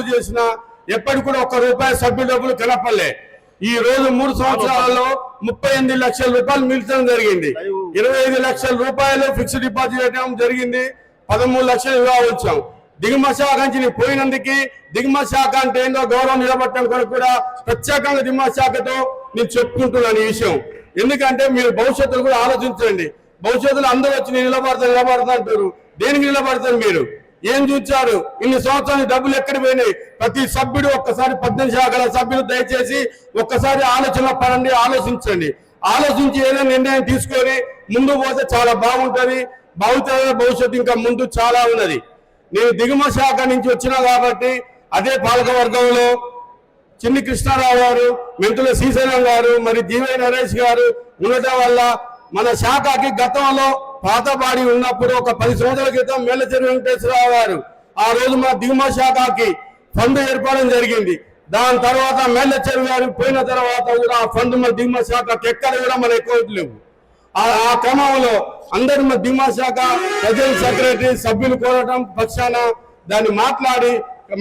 అమలు చేసినా ఎప్పటికి కూడా ఒక్క రూపాయి సభ్యు డబ్బులు కలపలే. ఈ రోజు మూడు సంవత్సరాలలో ముప్పై ఎనిమిది లక్షల రూపాయలు మిగలడం జరిగింది. ఇరవై ఐదు లక్షల రూపాయలు ఫిక్స్డ్ డిపాజిట్ చేయడం జరిగింది. పదమూడు లక్షలు ఇవ్వ వచ్చాం. దిగుమ శాఖ నుంచి నేను పోయినందుకు దిగుమ శాఖ అంటే ఏందో గౌరవం నిలబట్టడం కొరకు కూడా ప్రత్యేకంగా దిగుమ శాఖతో నేను చెప్పుకుంటున్నాను ఈ విషయం. ఎందుకంటే మీరు భవిష్యత్తులో కూడా ఆలోచించండి. భవిష్యత్తులో అందరూ వచ్చి నేను నిలబడతాను నిలబడతా అంటారు. దేనికి నిలబడతారు మీరు? ఏం చూచారు? ఇన్ని సంవత్సరాలు డబ్బులు ఎక్కడ పోయినాయి? ప్రతి సభ్యుడు ఒక్కసారి పద్దెనిమిది శాఖల సభ్యులు దయచేసి ఒక్కసారి ఆలోచన పడండి ఆలోచించండి. ఆలోచించి ఏదైనా నిర్ణయం తీసుకొని ముందు పోతే చాలా బాగుంటుంది. భవిష్యత్ భవిష్యత్తు ఇంకా ముందు చాలా ఉన్నది. నేను దిగుమ శాఖ నుంచి వచ్చినా కాబట్టి అదే పాలకవర్గంలో చిన్ని కృష్ణారావు గారు మెంతుల శ్రీశైలం గారు మరి జీవై నరేష్ గారు ఉండటం వల్ల మన శాఖకి గతంలో పాతబాడి ఉన్నప్పుడు ఒక పది సంవత్సరాల క్రితం మేలచెరు వెంకటేశ్వరరావు గారు ఆ రోజు మా దిగుమ శాఖకి ఫండ్ ఏర్పడడం జరిగింది. దాని తర్వాత మేలచెరు గారు పోయిన తర్వాత కూడా ఆ ఫండ్ మా దిగుమ శాఖకి ఎక్కడ కూడా మన ఎక్కువ లేవు. ఆ ఆ క్రమంలో అందరు మా దిగుమ శాఖ ప్రజెంట్ సెక్రటరీ సభ్యులు కోరటం పక్షాన దాన్ని మాట్లాడి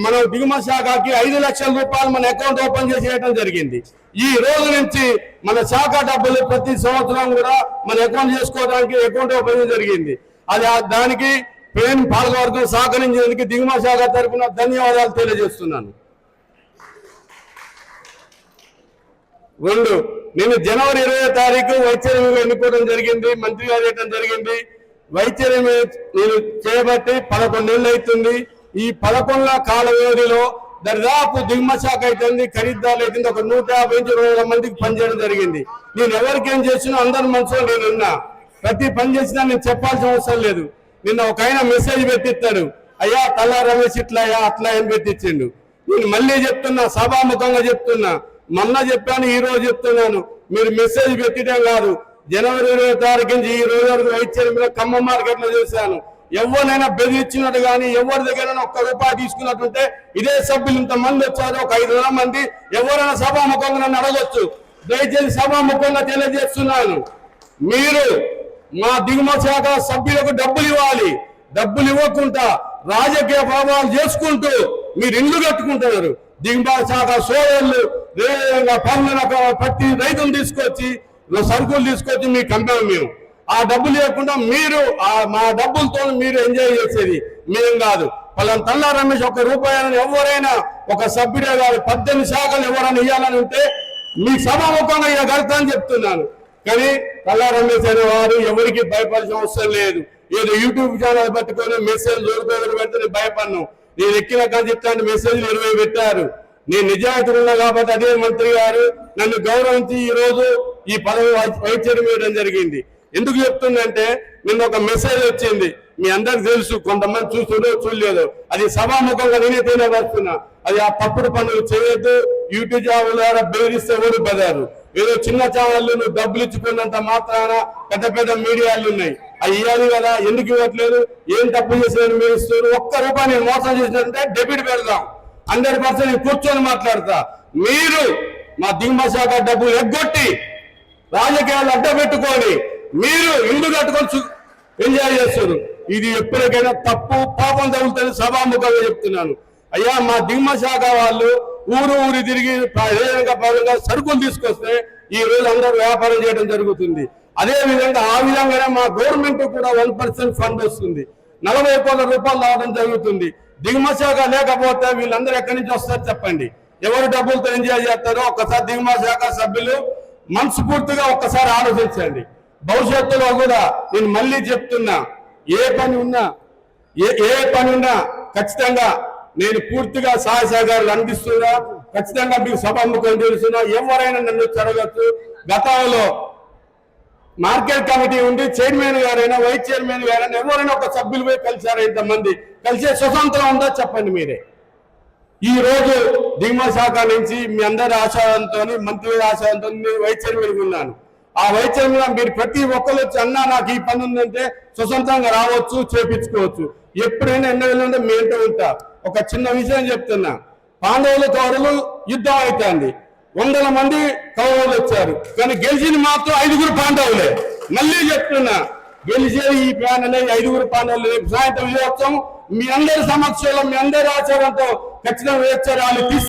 మనం దిగుమ శాఖకి ఐదు లక్షల రూపాయలు మన అకౌంట్ ఓపెన్ చేసేయడం జరిగింది. ఈ రోజు నుంచి మన శాఖ డబ్బులు ప్రతి సంవత్సరం కూడా మన అకౌంట్ చేసుకోవడానికి అకౌంట్ ఓపెన్ జరిగింది. అది దానికి పేన్ పాలకవర్గం సహకరించినందుకు దిగుమ శాఖ తరఫున ధన్యవాదాలు తెలియజేస్తున్నాను. రెండు నేను జనవరి ఇరవై తారీఖు వైద్యరంగా ఎన్నుకోవడం జరిగింది మంత్రి గారు చేయడం జరిగింది వైద్యరం నేను చేయబట్టి పదకొండేళ్ళు అవుతుంది. ఈ పదకొండుల కాల వ్యవధిలో దరిదాపు దిగుమ శాఖ అయితే ఖరీదాలు అవుతుంది ఒక నూట యాభై నుంచి రెండు వందల మందికి పనిచేయడం జరిగింది. నేను ఎవరికేం చేసినా అందరి మనసులో నేనున్నా ప్రతి పని చేసినా నేను చెప్పాల్సిన అవసరం లేదు. నిన్న ఒక ఆయన మెసేజ్ పెట్టిస్తాడు. అయ్యా తల్లా రమేష్ ఇట్లా అయ్యా అట్లా ఏం పెట్టించిండు. నేను మళ్ళీ చెప్తున్నా సభాముఖంగా చెప్తున్నా. మొన్న చెప్పాను ఈ రోజు చెప్తున్నాను. మీరు మెసేజ్ పెట్టడం కాదు. జనవరి ఇరవై తారీఖు నుంచి ఈ రోజు వరకు వైద్యం ఖమ్మం మార్కెట్లో చూశాను. ఎవరినైనా బెదిరించినట్టు కానీ ఎవరి దగ్గర ఒక్క రూపాయి తీసుకున్నట్టుంటే ఇదే సభ్యులు ఇంతమంది వచ్చారు ఒక ఐదు వేల మంది. ఎవరైనా సభాముఖంగా నన్ను అడగొచ్చు. దయచేసి సభాముఖంగా తెలియజేస్తున్నాను. మీరు మా దిగుమతి శాఖ సభ్యులకు డబ్బులు ఇవ్వాలి. డబ్బులు ఇవ్వకుండా రాజకీయ ప్రభావాలు చేసుకుంటూ మీరు ఇల్లు కట్టుకుంటున్నారు. దిగుమతి శాఖ సోదరులు వేగంగా పనులను పట్టి రైతులు తీసుకొచ్చి సరుకులు తీసుకొచ్చి మీకు కంపెనీ మేము. ఆ డబ్బు లేకుండా మీరు మా డబ్బులతో మీరు ఎంజాయ్ చేసేది మేం కాదు. వాళ్ళని తల్లా రమేష్ ఒక రూపాయలను ఎవరైనా ఒక సభ్యుడే కాదు పద్దెనిమిది శాఖలు ఎవరైనా ఇవ్వాలని ఉంటే మీ సభాముఖంగా ఇవ్వగలుగుతా అని చెప్తున్నాను. కానీ కల్లా రమేష్ అనే వారు ఎవరికి భయపడాల్సిన అవసరం లేదు. ఏదో యూట్యూబ్ ఛానల్ పట్టుకొని మెసేజ్ దొరికిన పెడితే నేను భయపడను. నేను ఎక్కిన కానీ చెప్తాను మెసేజ్లు ఇరవై పెట్టారు. నేను నిజాయితీ ఉన్నా కాబట్టి అదే మంత్రి గారు నన్ను గౌరవించి ఈ రోజు ఈ పదవి వైద్యం వేయడం జరిగింది. ఎందుకు చెప్తుందంటే నిన్న ఒక మెసేజ్ వచ్చింది. మీ అందరికి తెలుసు కొంతమంది చూస్తుండో చూడలేదు. అది సభాముఖంగా నేనైతేనే వస్తున్నా అది ఆ తప్పుడు పనులు చేయొద్దు. యూట్యూబ్ ఛానల్ ద్వారా బెదిరిస్తే ఎవరు బెదారు. ఏదో చిన్న ఛానళ్ళు నువ్వు డబ్బులు ఇచ్చుకున్నంత మాత్రాన పెద్ద పెద్ద మీడియాలు ఉన్నాయి. అవి ఇవ్వాలి కదా ఎందుకు ఇవ్వట్లేదు? ఏం తప్పు చేసిన మీరు ఇస్తారు ఒక్క రూపాయి నేను మోసం చేసినట్టే డెబిట్ పెడదాం. హండ్రెడ్ పర్సెంట్ కూర్చొని మాట్లాడతా. మీరు మా దిగుమ శాఖ డబ్బులు ఎగ్గొట్టి రాజకీయాలు అడ్డబెట్టుకొని మీరు ఇల్లు కట్టుకొని ఎంజాయ్ చేస్తారు. ఇది ఎప్పటికైనా తప్పు పాపం తగులుతుంది సభాముఖంగా చెప్తున్నాను. అయ్యా మా దిగుమ శాఖ వాళ్ళు ఊరు ఊరి తిరిగి ప్రేరణగా పరంగా సరుకులు తీసుకొస్తే ఈ రోజు అందరూ వ్యాపారం చేయడం జరుగుతుంది. అదే విధంగా ఆ విధంగానే మా గవర్నమెంట్ కూడా వన్ పర్సెంట్ ఫండ్ వస్తుంది. నలభై కోట్ల రూపాయలు రావడం జరుగుతుంది. దిగుమ శాఖ లేకపోతే వీళ్ళందరూ ఎక్కడి నుంచి వస్తారు చెప్పండి. ఎవరు డబ్బులతో ఎంజాయ్ చేస్తారో ఒక్కసారి దిగుమ శాఖ సభ్యులు మనస్ఫూర్తిగా ఒక్కసారి ఆలోచించండి. భవిష్యత్తులో కూడా నేను మళ్ళీ చెప్తున్నా ఏ పని ఉన్నా ఏ ఏ పని ఉన్నా ఖచ్చితంగా నేను పూర్తిగా సహాయ సహకారాలు అందిస్తున్నా ఖచ్చితంగా మీకు సభాముఖం తెలుస్తున్నా ఎవరైనా నన్ను చెరగచ్చు గతంలో మార్కెట్ కమిటీ ఉండి చైర్మన్ గారైనా వైస్ చైర్మన్ గారైనా ఎవరైనా ఒక సభ్యులు పోయి కలిసారా ఇంతమంది? కలిసే స్వతంత్రం ఉందా చెప్పండి మీరే. ఈ రోజు దిగుమ శాఖ నుంచి మీ అందరి ఆశయంతో మంత్రి ఆశయంతో నేను వైస్ చైర్మన్ ఉన్నాను. ఆ వైద్యంలో మీరు ప్రతి ఒక్కరు వచ్చి అన్నా నాకు ఈ పని ఉందంటే స్వతంత్రంగా రావచ్చు చేపించుకోవచ్చు. ఎప్పుడైనా ఎన్న వెళ్ళంటే మీ ఇంట ఉంటా. ఒక చిన్న విషయం చెప్తున్నా. పాండవులు కౌరవులు యుద్ధం అవుతుంది వందల మంది కౌరవులు వచ్చారు. కానీ గెలిచిన మాత్రం ఐదుగురు పాండవులే. మళ్ళీ చెప్తున్నా గెలిచేది ఈ ప్యానల్ ఐదుగురు పాండవులు. రేపు సాయంత్రం విజయోత్సవం. మీ అందరి సమక్షంలో మీ అందరి ఆచారంతో ఖచ్చితంగా వేచారు వాళ్ళు